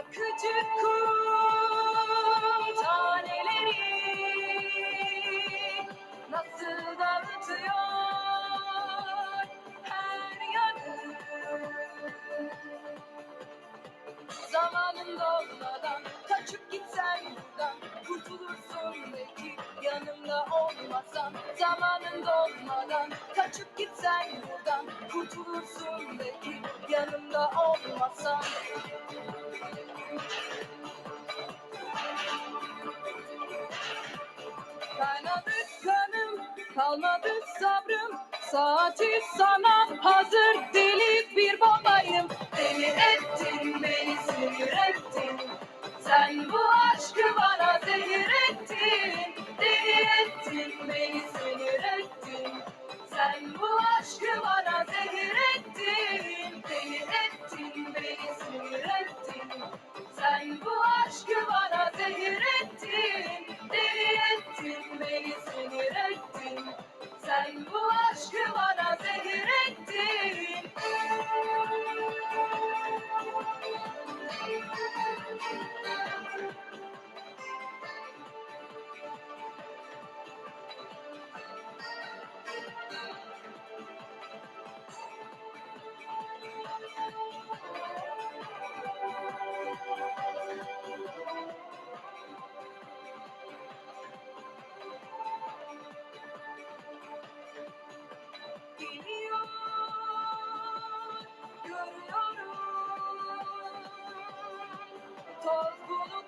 yakıcı kum taneleri nasıl dağıtıyor her yanı. Zamanın dolmadan kaçıp gitsen buradan kurtulursun belki. Yanımda olmasan zamanın dolmadan kaçıp gitsen buradan kurtulursun belki. Yanımda olmasan Kaynadı kanım kalmadı sabrım. Saati sana hazır deli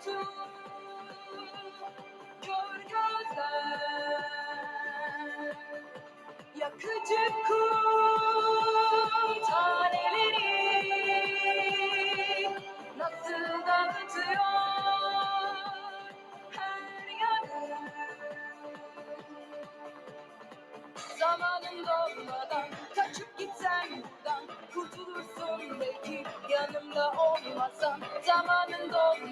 bulutu, kör yakıcı kum taneleri nasıl dağıtıyor her yanı. Zamanın dolmadan kaçıp gitsen buradan kurtulursun belki yanımda olmasan zamanın dolmadan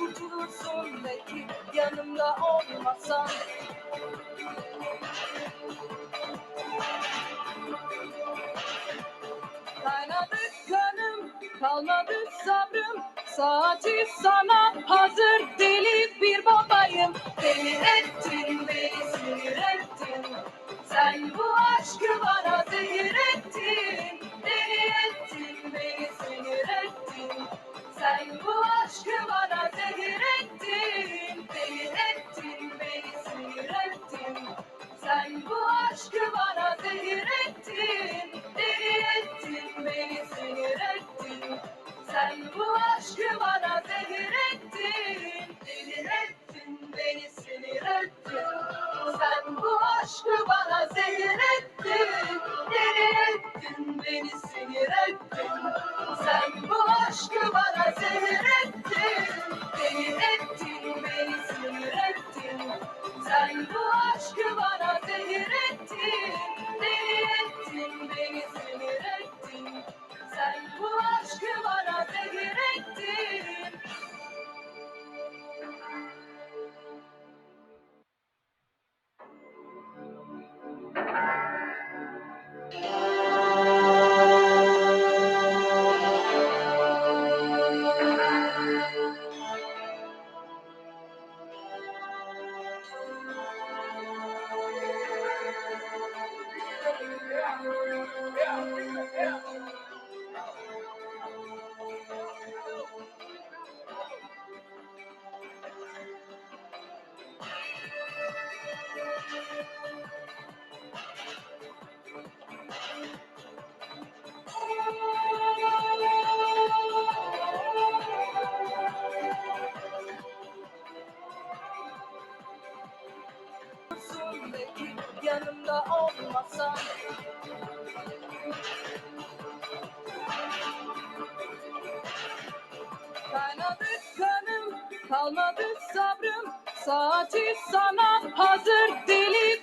kurtulursun belki yanımda olmasan Kaynadı kanım kalmadı sabrım. Saati sana hazır deli bir babayım. Deli ettin beni sinir ettin. Sen bu aşkı bana zehir sinir ettin. Sen bu aşkı yanımda olmasan Kaynadı kanım, kalmadı sabrım. Saati sana hazır deli